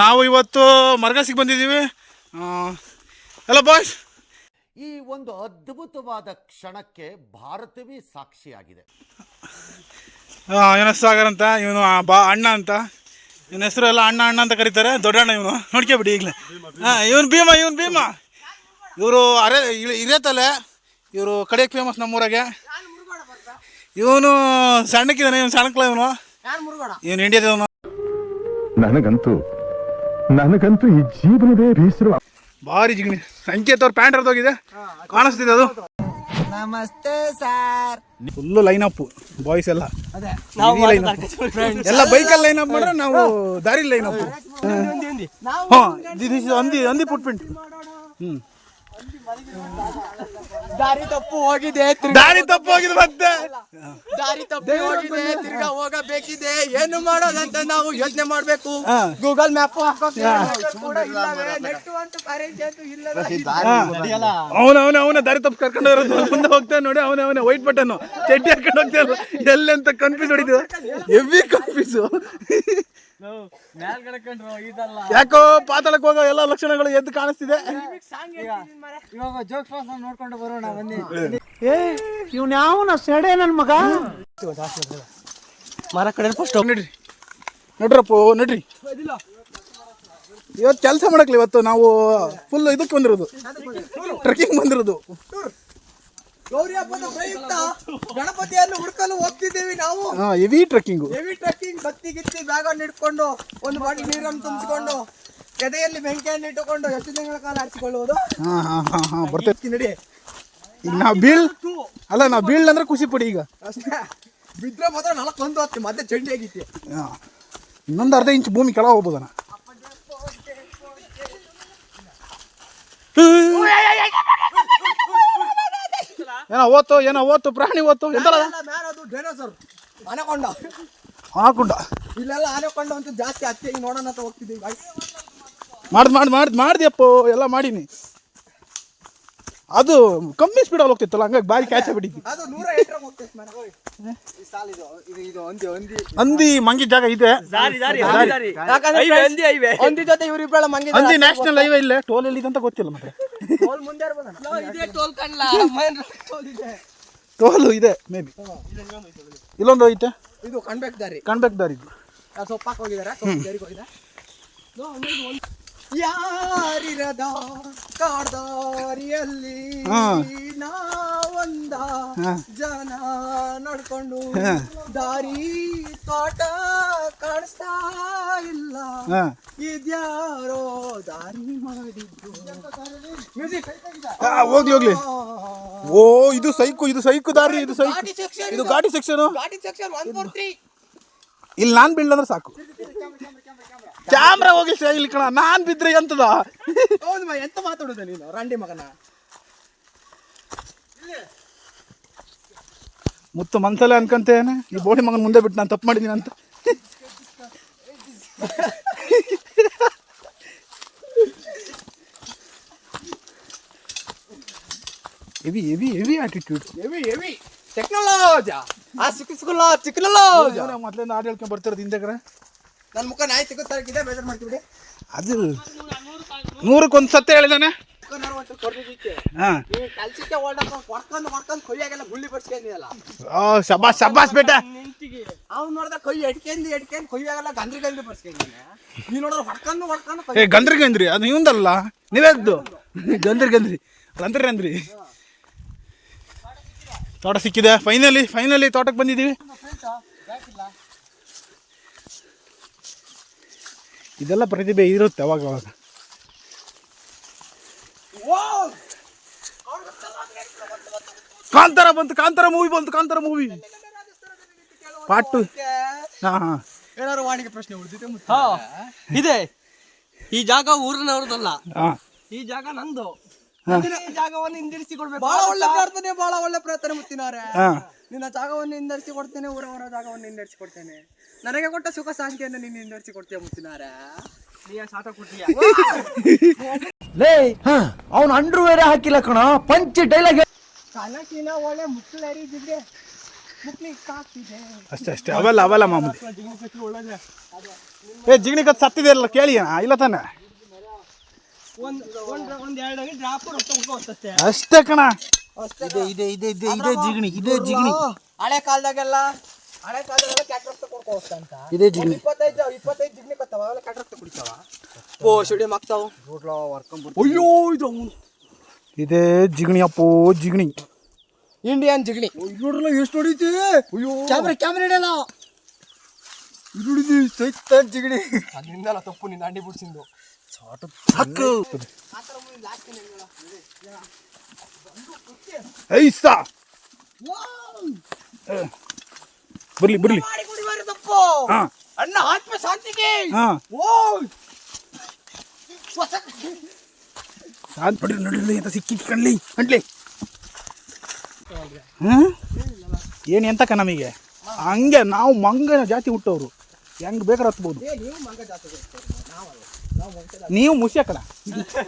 ನಾವು ಇವತ್ತು ಮರಗಸಿಗೆ ಬಂದಿದ್ದೀವಿ. ಹಲೋ ಬಾಯ್ಸ್ ಈ ಒಂದು ಅದ್ಭುತವಾದ ಕ್ಷಣಕ್ಕೆ ಭಾರತವೇ ಸಾಕ್ಷಿಯಾಗಿದೆ. ಇವನ ಸಾಗರ್ ಅಂತ ಇವನು ಬಾ ಅಣ್ಣ ಅಂತ. ಇವನ ಹೆಸರು ಎಲ್ಲ ಅಣ್ಣ ಅಣ್ಣ ಅಂತ ಕರೀತಾರೆ ದೊಡ್ಡಣ್ಣ ಇವನು. ನೋಡ್ಕೊಬಿಡಿ ಈಗಲೇ. ಹಾಂ ಇವನು ಭೀಮ ಇವನು ಭೀಮ. ಇವರು ಅರೆ ಇರೇತಲೆ ಇವರು ಕಡೆಗೆ ಫೇಮಸ್ ನಮ್ಮೂರಾಗೆ. ಇವನು ಸಣ್ಣಕ್ಕಿದ್ದಾನೆ ಇವನು ಸಣ್ಣಕ್ಲ ಇವನು. ಇವನು ಇಂಡಿಯಾದವನು ನನಗಂತೂ ನನಗಂತೂ ಈ ಜೀವನವೇ ಬೇಸರ ಭಾರಿ ಜಿಗಣಿ. ಸಂಕೇತ್ ಅವ್ರ ಪ್ಯಾಂಟ್ ಹರಿದೋಗಿದೆ ಕಾಣಿಸ್ತಿದೆ ಅದು. ನಮಸ್ತೆ sir. Full line up boys ಎಲ್ಲ ಎಲ್ಲ ಬೈಕಲ್ಲಿ ಲೈನ್ ಅಪ್ ಮಾಡ್ರೆ ನಾವು ದಾರಿ ಲೈನ್ ಅಪ್ ಹಾಂ. ಅಂದಿ ಅಂದಿ ಹಂದಿ ಪ್ರಿಂಟ್ ಹ್ಮ್. ಹ್ಞೂ ದಾರಿ ತಪ್ಪು ಹೋಗಿದೆ ದಾರಿ ತಪ್ಪು ಹೋಗಿದೆ ಮತ್ತೆ. ದಾರಿ ತಪ್ಪು ಹೋಗಿದೆ ತಿರ್ಗಾ ಹೋಗಬೇಕಿದೆ. ಏನು ಮಾಡೋದಂತ ನಾವು ಯೋಚನೆ ಮಾಡ್ಬೇಕು. ಗೂಗಲ್ ಮ್ಯಾಪ್ ಅವನವನ ಅವನ ಅವನ ಅವನ ದಾರಿ ತಪ್ಪು ಕರ್ಕೊಂಡು ಇರೋದು ಮುಂದೆ ಹೋಗ್ತಾ ನೋಡಿ ಅವನ ಅವನ ವೈಟ್ ಬಟನ್ ಚಡ್ಡಿ ಹಾಕೊಂಡು ಎಲ್ಲಿ ಎಲ್ಲೆಂತ ಕನ್ಫ್ಯೂಸ್ ಹೊಡಿತು. ಹೆವಿ ಕನ್ಫ್ಯೂಸು ಯಾಕೋ ಪಾತಳಕ್ಕೆ ಹೋಗೋ ಎಲ್ಲ ಲಕ್ಷಣಗಳು ಎದ್ದು ಕಾಣಿಸ್ತಿದೆ. ಇವಾಗ ಜೋಕ್ ಫಾಸ್ ನೋಡ್ಕೊಂಡು ಬರೋಣ ಬನ್ನಿ. ಮರ ಕಡೆ ಫಸ್ಟ್ ನಡ್ರಿ. ನೋಡ್ರಪ್ಪ ನಡ್ರಿ. ಇವತ್ತು ಕೆಲಸ ಮಾಡಕ್ಲಿ ಇವತ್ತು ನಾವು ಫುಲ್ ಇದಕ್ಕೆ ಬಂದಿರೋದು. ಟ್ರೆಕ್ಕಿಂಗ್ ಬಂದಿರೋದು. ಗೌರಿ ಹಬ್ಬದ ಪ್ರಯುಕ್ತ ಗಣಪತಿಯನ್ನು ಹುಡುಕಲು ಹೋಗ್ತಿದ್ದೇವೆ ನಾವು ಹಾಂ ಹೆವಿ ಟ್ರಕ್ಕಿಂಗ್ ಹೆವಿ ಟ್ರೆಕ್ಕಿಂಗ್ ಬತ್ತಿ ಗಿತ್ತಿ ಬ್ಯಾಗ್ ಹಿಡ್ಕೊಂಡು ಒಂದು ಬಾಟಿ ನೀರನ್ನು ತುಂಬಿಸಿಕೊಂಡು ಎದೆಯಲ್ಲಿ ಬೆಂಕಿಯನ್ನು ಇಟ್ಟುಕೊಂಡು ಎಷ್ಟು ತಿಂಗಳ ಕಾಲ ಹಚ್ಚಿಕೊಳ್ಳುವುದು ಹಾಂ ಹಾಂ ಹಾಂ ಹಾಂ ಬರ್ತೈತಿ ನಡಿ ಈಗ ನಾವು ಬೀಳ್ ಅಲ್ಲ ನಾವು ಬೀಳ್ ಅಂದ್ರೆ ಖುಷಿ ಪಡಿ ಈಗ ಅಷ್ಟೇ ಬಿದ್ರೆ ಮಾತ್ರ ನಾಲ್ಕು ಒಂದು ಹತ್ತಿ ಮತ್ತೆ ಚಂಡಿ ಆಗಿತ್ತು ಹಾ. ಇನ್ನೊಂದು ಅರ್ಧ ಇಂಚ್ ಭೂಮಿ ಕೆಳಗೆ ಹೋಗ್ಬೋದನ ಏನೋ ಓತು ಏನೋ ಓತು ಪ್ರಾಣಿ ಓತು ಎಂತಲ್ಲ ಮ್ಯಾನ್ ಅದು ಡೈನೋಸರ್ ಆನೆಕೊಂಡ. ಹಾಕೊಂಡ ಇಲ್ಲೆಲ್ಲ ಆನೆಕೊಂಡ ಅಂತ ಜಾಸ್ತಿ ಹತ್ತಿ ಈಗ ನೋಡೋಣ ಅಂತ ಹೋಗ್ತಿದ್ದೀವಿ. ಮಾಡ್ದು ಮಾಡಿ ಮಾಡ್ದು ಮಾಡ್ದಿಯಪ್ಪ ಎಲ್ಲ ಮಾಡೀನಿ. ಅದು ಕಮ್ಮಿ ಸ್ಪೀಡಲ್ಲಿ ಹೋಗ್ತಿತ್ತಲ್ಲ ಹಂಗಾಗಿ ಬಾರಿ ಕ್ಯಾಚ್ ಬಿಟ್ಟಿದ್ವಿ ಅದು ನೂರ ಎಂಟರ ಹೋಗ್ತೈತೆ ಮ್ಯಾನ್ ಈ ಸಾಲ ಇದು ಇದು ಇದು ಒಂದಿ ಒಂದಿ ಹಂದಿ ಮಂಗಿ ಜಾಗ ಇದೆ. ಯಾಕಂದ್ರೆ ಒಂದಿ ಜೊತೆ ಇವ್ರಿಬ್ಬಳ ಮಂಗಿ ಹಂದಿ ನ್ಯಾಷನಲ್ ಹೈವೇ ಇಲ್ಲೇ ಟೋಲ್ ಎಲ್ಲಿದೆ ಅಂತ ಗೊತ್ತಿಲ್ಲ ಮತ್ತೆ. ಟೋಲ್ ಮುಂದೆ ಇದೇ ಟೋಲ್ ಕಣ್ಲ. ಮೈನ್ ಟೋಲ್ ಇದೆ. ಟೋಲು ಇದೆ ಮೇ ಬಿ ಇಲ್ಲೊಂದು ಐತೆ. ಇದು ಕಣ್ಬೇಕು ದಾರಿ. ಕಣ್ಬೇಕು ದಾರಿ ಇದು. ಆ ಸೊಪ್ಪಾಕ್ ಹೋಗಿದಾರ? ಸೊಪ್ಪು ದಾರಿಗೆ ಹೋಗಿದ? ಯಾರಿರದ ಕಾಡ್ದಾರಿಯಲ್ಲಿ ಹಾ. ನಾವೊಂದ. ಜನ ನಡ್ಕೊಂಡು ದಾರಿ ತೋಟ ಕಾಣಿಸ್ತಾ ಇಲ್ಲ. ಇದ್ಯಾರೋ ದಾರಿ ಮಾಡಿದ್ದು? ಮ್ಯೂಸಿಕ್ ಆ, ಹೋಗ್ಲಿ ಹೋಗ್ಲಿ. ಓ ಇದು ಸೈಕು ಇದು ಸೈಕು ದಾರಿ ಇದು ಸೈಕು. ಇದು ಗಾಡಿ ಸೆಕ್ಷನ್ ಘಾಟಿ ಇಲ್ಲಿ ನಾನ್ ಬಿಡ್ಲಂದ್ರೆ ಸಾಕು. ಕ್ಯಾಮ್ರಾ ಹೋಗಿ ಸೇ- ಇಲ್ಲಿ ಕಣ ನಾನ್ ಬಿದ್ರೆ ಎಂತದ? ಹೌದು ಮ ಎಂತ ಮಾತಾಡೋದು ನೀನು ರಂಡಿ ಮಗನ? ಮುತ್ತು ಮನ್ಸಲ್ಲೇ ಅನ್ಕಂತೇನೆ. ಈ ಬೋಡಿ ಮಗನ್ ಮುಂದೆ ಬಿಟ್ಟು ನಾನು ತಪ್ಪು ಮಾಡಿದ್ದೀನಿ ಅಂತ heavy heavy heavy attitude heavy heavy. Technology ಆ ಸಿಕ್ಕಿಸ್ಕೊಲ್ಲ ಚಿಕ್ಕನಲೋಜ ಮೊದ್ಲಿಂದ ಆಡ್ ಹೇಳ್ಕೊಂಡ್ ಬರ್ತಿರೋದು ಹಿಂದೆ ಕಡೆ ನನ್ನ ಮುಖ ನಾಯಿ ಸಿಗುತ್ತೆ ಬೇಜಾರು ಮಾಡ್ತೀವಿ ಅದು ನೂರಕ್ಕೊಂದು ಸತ್ಯ ಹೇಳಿದಾನೆ. ಶಬಾಸ್ ಶಬಾಸ್ ಬೇಟ. ಅವ್ನು ನೋಡಿದ ಕೈ ಎಡ್ಕೆಂದು ಎಡ್ಕೆಂದು ಕೊಯ್ಯಾಗಲ್ಲ ಗಂದ್ರಿ ಗಂದ್ರಿ ಬಡ್ಸ್ಕೊಂಡಿದ್ದಾನೆ ನೀನು. ನೋಡಿದ್ರೆ ಹೊಡ್ಕೊಂಡು ಹೊಡ್ಕೊಂಡು ಏ ಗಂದ್ರಿ ಗಂದ್ರಿ ಅದು ಇವಂದಲ್ಲ. ನೀವೆದ್ದು ಗಂದ್ರಿ ಗಂದ್ರಿ ಗಂದ್ರಿ ಅಂದ್ರಿ ತೋಟ ಸಿಕ್ಕಿದೆ. ಫೈನಲಿ ಫೈನಲಿ ತೋಟಕ್ಕೆ ಬಂದಿದ್ದೀವಿ. ಇದೆಲ್ಲ ಪ್ರತಿಭೆ ಇರುತ್ತೆ ಅವಾಗ ಅವಾಗ. ಕಾಂತಾರ ಬಂತು ಕಾಂತಾರ ಮೂವಿ ಬಂತು ಕಾಂತಾರ ಮೂವಿ ಪಾಟು ಹಾಂ ಹಾಂ. ಏನಾದ್ರು ವಾಣಿಗೆ ಪ್ರಶ್ನೆ ಉಳಿದಿದೆ ಇದೆ. ಈ ಜಾಗ ಊರಿನವ್ರದಲ್ಲ ಹಾಂ. ಈ ಜಾಗ ನಂದು. ಈ ಜಾಗವನ್ನು ಹಿಂದಿರಿಸಿಕೊಡ್ಬೇಕು ಬಹಳ ಒಳ್ಳೆ ಪ್ರಾರ್ಥನೆ ಬಹಳ ಒಳ್ಳೆ ಪ್ರಾರ್ಥನೆ ಮುತ್ತಿನಾರೆ ಹಾಂ. ನಿನ್ನ ಜಾಗವನ್ನು ಹಿಂದರಿಸಿ ಕೊಡ್ತೇನೆ ಊರವರ ಜಾಗವನ್ನು ಹಿಂದರಿಸಿ ಕೊಡ್ತೇನೆ. ನನಗೆ ಕೊಟ್ಟ ಸುಖ ಶಾಂತಿಯನ್ನು ನೀನು ಹಿಂದರಿಸಿ ಕೊಡ್ತೀಯ ಮುತ್ತಿನಾರೆ ಲೇ ಅವನು ಅಂಡ್ರೂ ಬೇರೆ ಹಾಕಿಲ್ಲ ಕಣ ಪಂಚ ಡೈಲಾಗ್ ಕನಕಿನ ಒಳ್ಳೆ ಮುಕ್ಕಳು ಹರಿದಿದ್ರೆ ಅಷ್ಟೇ ಅಷ್ಟೇ ಅವೆಲ್ಲ ಅವೆಲ್ಲ ಮಾಮೂಲಿ. ಏ ಜಿಗಣಿ ಕತ್ ಸತ್ತಿದೆಯಲ್ಲ ಕೇಳಿ ಇಲ್ಲ ತಾನೆ ಒಂದ್ ಒಂದ್ ಒಂದ್ ಎರಡು ಡ್ರಾಪ್ ರಕ್ತ ಉಳ್ಕೊತಷ್ಟೇ ಅಷ್ಟೇ. ಕಣ. ಇದೆ ಇದೆ ಇದೆ ಇದೆ ಇದೆ ಜಿಗಣಿ ಇದೆ ಜಿಗಣಿ. ಹಳೆ ಕಾಲದಾಗೆಲ್ಲ ಹಳೆ ಕಾಲದಾಗೆಲ್ಲ ಕ್ಯಾಟ್ ರಕ್ತ ಕೊಡ್ಕೊ ಹೋಗ್ತಾ ಅಂತ. ಇದೆ ಜಿಗಣಿ. ಇಪ್ಪತ್ತೈದು ಇಪ್ಪತ್ತೈದು ಜಿಗಣಿ ಕತ್ತಾವ ಅವೆಲ್ಲ ಓ ಶುಡಿ ಅಯ್ಯೋ ಇದು ಇದೆ ಜಿಗಣಿ ಅಪ್ಪೋ ಜಿಗಣಿ. ಇಂಡಿಯನ್ ಜಿಗಣಿ. ನೋಡ್ರಲ್ಲ ಎಷ್ಟು ಹೊಡಿತಿ? ಅಯ್ಯೋ. ಕ್ಯಾಮ್ರಾ ಕ್ಯಾಮ್ರಾ ಹಿಡಿಯಲ್ಲ ಹಿಡಿದಿ ಸೈತ ಜಿಗಣಿ. ಅಲ್ಲಿಂದಲ್ಲ ತಪ್ಪು ನಿನ್ನ ಅಂಡಿ ಬಿಡ್ಸಿಂದು ಐಸಾ ಬರ್ಲಿ ಬರ್ಲಿ ಮಾಡಿ ಕುಡಿಬಾರ ತಪ್ಪು ಹಾ ಅಣ್ಣ ಆತ್ಮ ಶಾಂತಿಗೆ ಹಾ ಓ ಸಾದ್ ಪಡಿ ನಡಿಲಿ ಅಂತ ಸಿಕ್ಕಿ ಕಣ್ಲಿ ಅಂಟ್ಲಿ ಹಾ ಏನು ಎಂತಕ ನಮಗೆ ಹಂಗೆ ನಾವು ಮಂಗನ ಜಾತಿ ಹುಟ್ಟೋರು ಹೆಂಗ್ ಬೇಕಾದ್ರೆ ಹತ್ಬೋದು. ನೀವು ಮುಸಿಯ ಕಣ.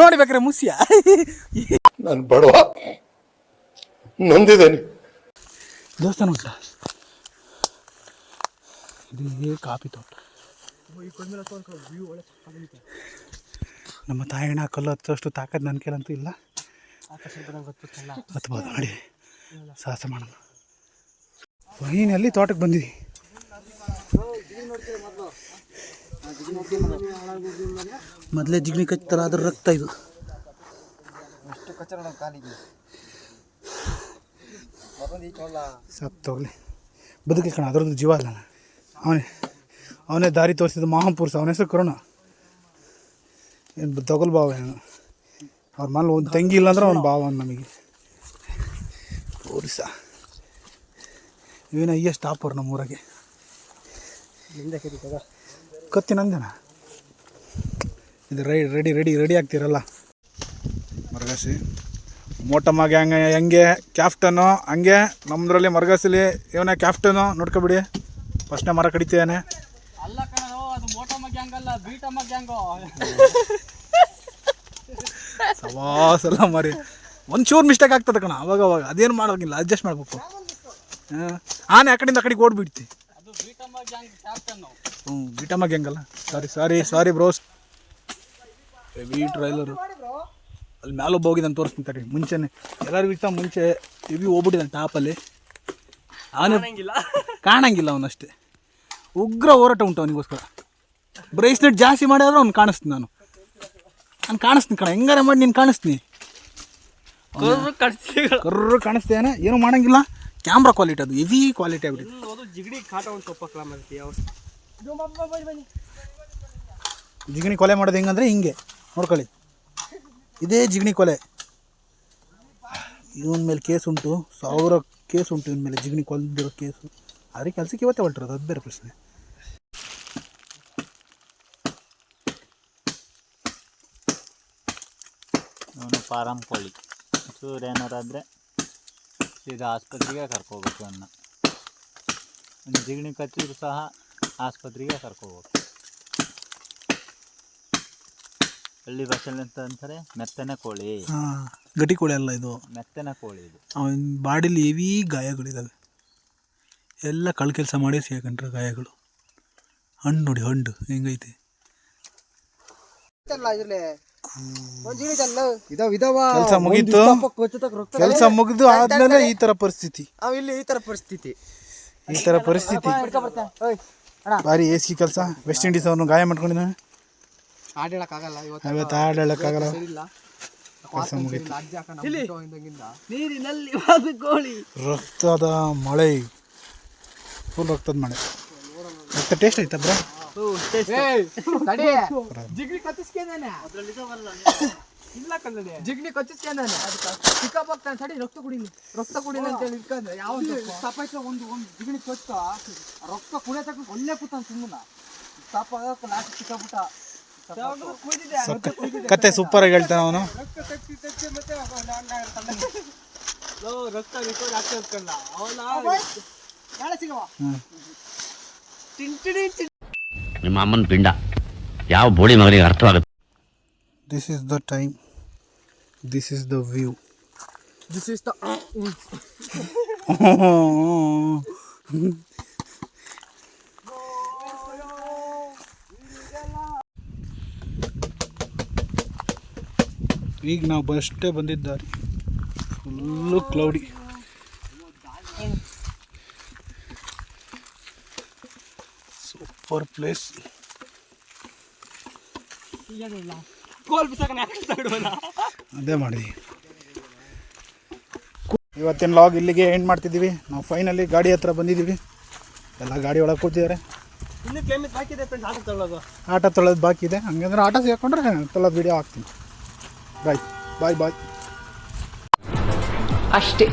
ನೋಡಿ ಬೇಕಾರೆ ಮುಸ್ಯ. ನಾನು ಬಡವ. ನಂದಿದ್ದೇನೆ. ದೇವಸ್ಥಾನ ಉಂಟ? ಇದೇ ಕಾಫಿ ತೋಟ. ನಮ್ಮ ತಾಯಣ್ಣ ಕಲ್ಲು ಹತ್ತಷ್ಟು ತಾಕತ್ ನನ್ನ ಕೇಳಂತೂ ಇಲ್ಲ. ಹತ್ಬೋದು ನೋಡಿ. ಸಾಹಸ ಮಾಡೋಣ. ಫೈನಲ್ಲಿ ತೋಟಕ್ಕೆ ಬಂದಿವಿ ಮೊದಲೇ ಜಿಗಣಿ ಕಚ್ತಾರ ಅದ್ರ ರಕ್ತ ಇದು. ಸತ್ತೋಗ್ಲಿ ಬದುಕಿ ಕಣ, ಅದ್ರದ್ದು ಜೀವ ಅಲ್ಲ ಅವನೇ ಅವನೇ ದಾರಿ ತೋರಿಸಿದ ಮಹಾಪುರುಷ, ಅವನ ಹೆಸರು ಕರುಣ. ಏನು ತಗೊಲ್ ಬಾವ ಏನು ಅವ್ರ ಮನೇಲಿ ಒಂದು ತಂಗಿ ಇಲ್ಲ ಅಂದ್ರೆ ಅವ್ನ ಭಾವ ನಮಗೆ. ಪುರುಷ. ಇವನ ಹೈಯೆಸ್ಟ್ ಸ್ಟಾಪ್ ನಮ್ಮ ಊರಾಗೆ ಕತ್ತಿ ನಂದೇನ? ಇದು ರೈ ರೆಡಿ ರೆಡಿ ರೆಡಿ ಆಗ್ತಿರಲ್ಲ? ಮರಗಾಸಿ. ಮೋಟಮ್ಮ ಗ್ಯಾಂಗ್ ಹೆಂಗೆ ಕ್ಯಾಪ್ಟನು ಹಂಗೆ ನಮ್ಮದ್ರಲ್ಲಿ ಮರಗಾಸಿಲಿ ಇವನೇ ಕ್ಯಾಪ್ಟನು ನೋಡ್ಕೊಬಿಡಿ. ಫಸ್ಟ್ನೇ ಮರ ಕಡಿತೇನೆ. ಸವಾಸಲ್ಲ ಮರಿ. ಒಂಚೂರು ಮಿಸ್ಟೇಕ್ ಆಗ್ತದೆ ಕಣ ಅವಾಗ ಅವಾಗ ಅದೇನು ಮಾಡೋಂಗಿಲ್ಲ ಅಡ್ಜಸ್ಟ್ ಮಾಡ್ಬೇಕು. ಹಾಂ. ಆನೆ ಆ ಕಡೆಯಿಂದ ಆ ಕಡೆಗೆ ಓಡ್ಬಿಡ್ತಿ ಅದು ಬೀಟಮ್ಮ ಗ್ಯಾಂಗ್ ಕ್ಯಾಪ್ಟನ್ ಹ್ಞೂ Bitamma ಹೆಂಗಲ್ಲ. Sorry sorry sorry bros heavy trailer ಅಲ್ಲಿ ಮ್ಯಾಲೊಬ್ಬ ಹೋಗಿದ್ದಾನೆ ತೋರಿಸ್ತೀನಿ ತಡಿ. ಮುಂಚೆನೆ. ಎಲ್ಲರಿಗಿಂತ ಮುಂಚೆ ಹೆವಿ ಹೋಗ್ಬಿಟ್ಟಿದ್ದಾನೆ ಟಾಪಲ್ಲಿ ಅವನು ಕಾಣಂಗಿಲ್ಲ. ಅವನಷ್ಟೇ ಉಗ್ರ ಹೋರಾಟ ಉಂಟು ಅವನಿಗೋಸ್ಕರ. ಬ್ರೇಸ್ಲೆಟ್ ಜಾಸ್ತಿ ಮಾಡಿದ್ರೆ ಅವ್ನು ಕಾಣಿಸ್ತೀನಿ ನಾನು. ನಾನು ಕಾಣಿಸ್ತೀನಿ ಕಣ. ಹೆಂಗಾರ ಮಾಡಿ ನೀನು ಕಾಣಿಸ್ತೀನಿ? ಕರ್ರು ಕಾಣಿಸ್ತೇನೆ ಏನು ಮಾಡಂಗಿಲ್ಲ. ಕ್ಯಾಮ್ರಾ ಕ್ವಾಲಿಟಿ ಅದು ಹೆವಿ ಕ್ವಾಲಿಟಿ ಆಗ್ಬಿಟ್ಟಿದೆ. ಅದು ಜಿಗಡಿ ಕಾಟ ಒಂದು ಸೊಪ್ಪ ಮಾಡ್ತಿ ಯಾವ ಜಿಗಣಿ ಕೊಲೆ ಮಾಡೋದು ಹೆಂಗಂದ್ರೆ ಹಿಂಗೆ ನೋಡ್ಕೊಳ್ಳಿ. ಇದೇ ಜಿಗಣಿ ಕೊಲೆ. ಇವನ ಮೇಲೆ ಕೇಸ್ ಉಂಟು ಸಾವಿರ ಕೇಸ್ ಉಂಟು ಇವನ ಮೇಲೆ ಜಿಗಣಿ ಕೊಲ್ದಿರೋ ಕೇಸು. ಆದರೆ ಕೆಲಸಕ್ಕೆ ಇವತ್ತೇ ಹೊರಟಿರೋದು ಅದು ಬೇರೆ ಪ್ರಶ್ನೆ. ಅವನು ಫಾರಂ ಕೋಳಿ. ಚೂರು ಏನಾರಾದರೆ ಸೀದಾ ಆಸ್ಪತ್ರೆಗೆ ಕರ್ಕೋಬೇಕು ಅನ್ನ. ಜಿಗಣಿ ಕಚ್ಚಿದ್ರು ಸಹ ಆಸ್ಪತ್ರೆಗೆ ಕರ್ಕೋಬೇಕು. ಹಳ್ಳಿ ಭಾಷೆಯಲ್ಲಿ ಅಂತ ಅಂತಾರೆ ಮೆತ್ತನೆ ಕೋಳಿ. ಹಾಂ ಗಟ್ಟಿ ಕೋಳಿ ಅಲ್ಲ ಇದು? ಮೆತ್ತನೆ ಕೋಳಿ ಇದು. ಅವನ ಬಾಡಿಲಿ ಹೆವಿ ಗಾಯಗಳಿದ್ದಾವೆ ಎಲ್ಲ ಕಳ್ ಕೆಲಸ ಮಾಡಿ ಸೇರ್ಕೊಂಡ್ರೆ ಗಾಯಗಳು. ಹಣ್ಣು ನೋಡಿ ಹಣ್ಣು ಹೆಂಗೈತೆ? ಕೆಲಸ ಮುಗೀತು. ಕೆಲಸ ಮುಗಿದು ಆದ್ಮೇಲೆ ಈ ತರ ಪರಿಸ್ಥಿತಿ. ಅವ್ ಇಲ್ಲಿ ಈ ತರ ಪರಿಸ್ಥಿತಿ. ಈ ತರ ಪರಿಸ್ಥಿತಿ. ಬಾರಿ ಎಸಿ ಕೆಲಸ. ವೆಸ್ಟ್ ಇಂಡೀಸ್ ಅವನು ಗಾಯ ಮಾಡ್ಕೊಂಡಿದ್ದಾನೆ. ಇವತ್ತು ಅವತ್ತು ಆಡಕ್ಕಾಗಲ್ಲ ಕೆಲಸ ಮುಗೀತು. ರಕ್ತದ ಮಳೆ. ಫುಲ್ ರಕ್ತದ ಮಳೆ. ರಕ್ತ ಟೇಸ್ಟ್ ಐತಾ ಬ್ರೋ? ಜಿಗ್ನಿ ಕತ್ತಿಸ್ಕೊಂಡಾನೆ ಇಲ್ಲ ಕಲ್ಲದೆ ಜಿಗ್ನಿ ಕತ್ತಿಸ್ಕೊಂಡಾನೆ ಚಿಕ್ಕಪ್ಪ ಹೋಗ್ತಾನೆ ತಡಿ ರಕ್ತ ಕುಡಿಲಿ. ರಕ್ತ ಕುಡಿಲಿ ಅಂತ ಹೇಳಿ ಇಟ್ಕೊಂಡ್ರೆ ಯಾವ ತಪ್ಪಾಯ್ತ ಒಂದು ಒಂದು ಜಿಗಣಿ ಕೊಚ್ಚ ರಕ್ತ ಕುಡಿಯ ತಕ್ಕ ಒಳ್ಳೆ ಕೂತಾನ ಸುಮ್ಮನ. ತಪ್ಪ ಲಾಸ್ಟ್ ಸಿಕ್ಕಾಬಿಟ್ಟ ಕತೆ ಸೂಪರ್ ಆಗಿ ಹೇಳ್ತಾನೆ ಅವನು. ರಕ್ತ ರಿಕಾರ್ಡ್ ಆಗ್ತಾ ಇರ್ಕಲ್ಲ ಅವನ ನಾಳೆ ಸಿಗವ. ಟಿಂಟಿಡಿ ನಿಮ್ಮ ಅಮ್ಮನ ಪಿಂಡ. ಯಾವ ಬೋಳಿ ಮಗನಿಗೆ ಅರ್ಥವಾಗುತ್ತೆ? This is the time this is the view this is the ಈಗ ನಾವು ಬಷ್ಟೇ ಬಂದಿದ್ದಾರೆ. ಫುಲ್ಲು ಕ್ಲೌಡಿ ಸೂಪರ್ ಪ್ಲೇಸ್ ಅದೇ ಮಾಡಿ. ಇವತ್ತಿನ ಲಾಗ್ ಇಲ್ಲಿಗೆ ಎಂಡ್ ಮಾಡ್ತಿದ್ದೀವಿ. ನಾವು ಫೈನಲಿ ಗಾಡಿ ಹತ್ರ ಬಂದಿದ್ದೀವಿ. ಎಲ್ಲ ಗಾಡಿ ಒಳಗೆ ಕೂತಿದ್ದಾರೆ. ಆಟ ತೊಳೆದು ಬಾಕಿ ಇದೆ. ಹಂಗಂದ್ರೆ ಆಟ ಸೇರ್ಕೊಂಡ್ರೆ ತೊಳೆದು ವಿಡಿಯೋ ಹಾಕ್ತೀನಿ. ಬಾಯ್ ಬಾಯ್ ಬಾಯ್ ಅಷ್ಟೇ.